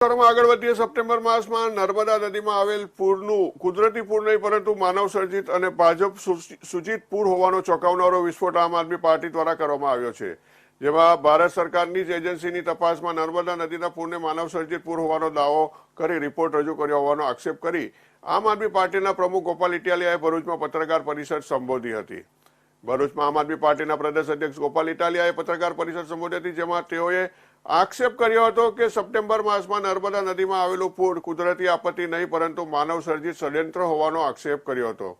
આગળ વધીએ, સપ્ટેમ્બર માસમાં નર્મદા નદીમાં આવેલ પૂરનું, કુદરતી પૂર નહીં, પરંતુ માનવ સર્જિત અને ભાજપ સૂચિત પૂર હોવાનો ચોંકાવનારો વિસ્ફોટ આમ આદમી પાર્ટી દ્વારા કરવામાં આવ્યો છે. જેમાં ભારત સરકારની જ એજન્સીની તપાસમાં નર્મદા નદીના પૂરને માનવ સર્જિત પૂર હોવાનો દાવો કરી, રિપોર્ટ રજૂ કર્યો હોવાનો આક્ષેપ કરી, આમ આદમી પાર્ટીના પ્રમુખ ગોપાલ ઇટાલિયાએ ભરૂચમાં પત્રકાર પરિષદ સંબોધી હતી. ભરૂચમાં આમ આદમી પાર્ટીના પ્રદેશ અધ્યક્ષ ગોપાલ ઇટાલિયાએ પત્રકાર પરિષદ સંબોધી હતી, જેમાં તેઓએ આક્ષેપ કર્યો હતો કે સપ્ટેમ્બર માસમાં નર્મદા નદીમાં આવેલું પૂર કુદરતી આપત્તિ નહીં, પરંતુ માનવ સર્જિત ષડયંત્ર હોવાનો આક્ષેપ કર્યો હતો.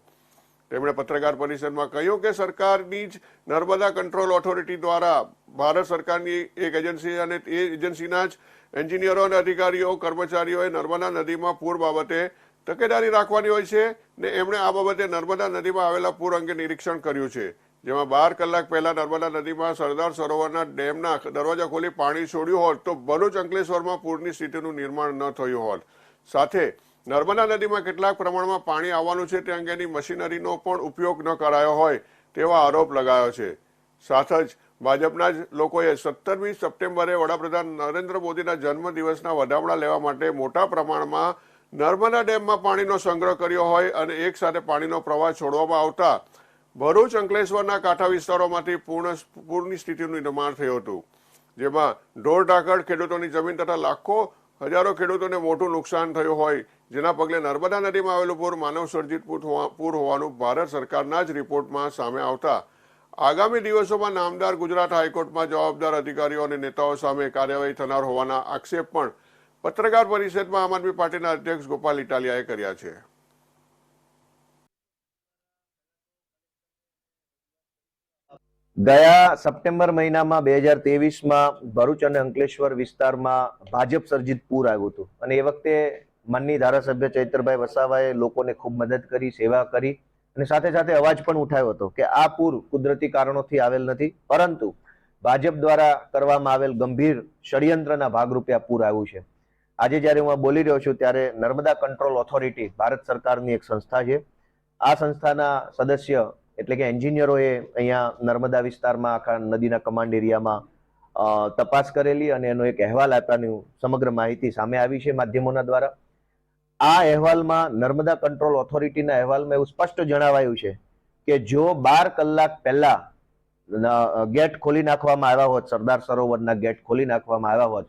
તેમણે પત્રકાર પરિષદમાં કહ્યું કે સરકારની જ નર્મદા કંટ્રોલ ઓથોરિટી દ્વારા ભારત સરકારની એક એજન્સી અને એ એજન્સીના જ એન્જિનિયરો અને અધિકારીઓ, કર્મચારીઓએ નર્મદા નદીમાં પૂર બાબતે તકેદારી રાખવાની હોય છે ને એમણે આ બાબતે નર્મદા નદીમાં આવેલા પૂર અંગે નિરીક્ષણ કર્યું છે. જેમાં બાર કલાક પહેલા નર્મદા નદીમાં સરદાર સરોવરના ડેમના દરવાજા ખોલી પાણી છોડ્યું હોત તો ભરૂચ અંકલેશ્વરમાં પૂરની સ્થિતિનું નિર્માણ ન થયું હોત. સાથે નર્મદા નદીમાં કેટલાક પ્રમાણમાં પાણી આવવાનું છે તે અંગેની મશીનરીનો પણ ઉપયોગ ન કરાયો હોય તેવા આરોપ લગાયો છે. સાથે જ ભાજપના જ લોકોએ સત્તરમી સપ્ટેમ્બરે વડાપ્રધાન નરેન્દ્ર મોદીના જન્મદિવસના વધામણા લેવા માટે મોટા પ્રમાણમાં નર્મદા ડેમમાં પાણીનો સંગ્રહ કર્યો હોય અને એક સાથે પાણીનો પ્રવાહ છોડવામાં આવતા ભરૂચ અંકલેશ્વરના કાંઠા વિસ્તારોમાંથી પૂર્ણ પૂરની સ્થિતિનું નિર્માણ થયું હતું, જેમાં ઢોર ઢાકડ ખેડૂતોની જમીન તથા લાખો, હજારો ખેડૂતોને મોટું નુકસાન થયું હોય, જેના પગલે નર્મદા નદીમાં આવેલું પૂર માનવ સર્જિત પૂર હોવાનું ભારત સરકારના જ રિપોર્ટમાં સામે આવતા. આગામી દિવસોમાં નામદાર ગુજરાત હાઈકોર્ટમાં જવાબદાર અધિકારીઓ અને નેતાઓ સામે કાર્યવાહી થનાર હોવાના આક્ષેપ પણ પત્રકાર પરિષદમાં આમ આદમી પાર્ટીના અધ્યક્ષ ગોપાલ ઇટાલિયાએ કર્યા છે. ગયા સપ્ટેમ્બર મહિનામાં બે હજાર તેવીસમાં ભરૂચ અને અંકલેશ્વર વિસ્તારમાં ભાજપ સર્જિત પૂર આવ્યું હતું. અને એ વખતે માનની ધારાસભ્ય ચૈતરભાઈ વસાવાએ લોકોને ખૂબ મદદ કરી, સેવા કરી અને સાથે સાથે અવાજ પણ ઉઠાવ્યો હતો કે આ પૂર કુદરતી કારણોથી આવેલ નથી, પરંતુ ભાજપ દ્વારા કરવામાં આવેલ ગંભીર ષડયંત્રના ભાગરૂપે આ પૂર આવ્યું છે. આજે જ્યારે હું બોલી રહ્યો છું ત્યારે નર્મદા કંટ્રોલ ઓથોરિટી ભારત સરકારની એક સંસ્થા છે. આ સંસ્થાના સદસ્ય એટલે કે એન્જિનિયરોએ અહીંયા નર્મદા વિસ્તારમાં, આખા નદીના કમાન્ડ એરિયામાં તપાસ કરેલી અને એનો એક અહેવાલ આપવાની સમગ્ર માહિતી સામે આવી છે માધ્યમોના દ્વારા. આ અહેવાલમાં નર્મદા કંટ્રોલ ઓથોરિટીના અહેવાલમાં એવું સ્પષ્ટ જણાવાયું છે કે જો બાર કલાક પહેલા ગેટ ખોલી નાખવામાં આવ્યા હોત, સરદાર સરોવરના ગેટ ખોલી નાખવામાં આવ્યા હોત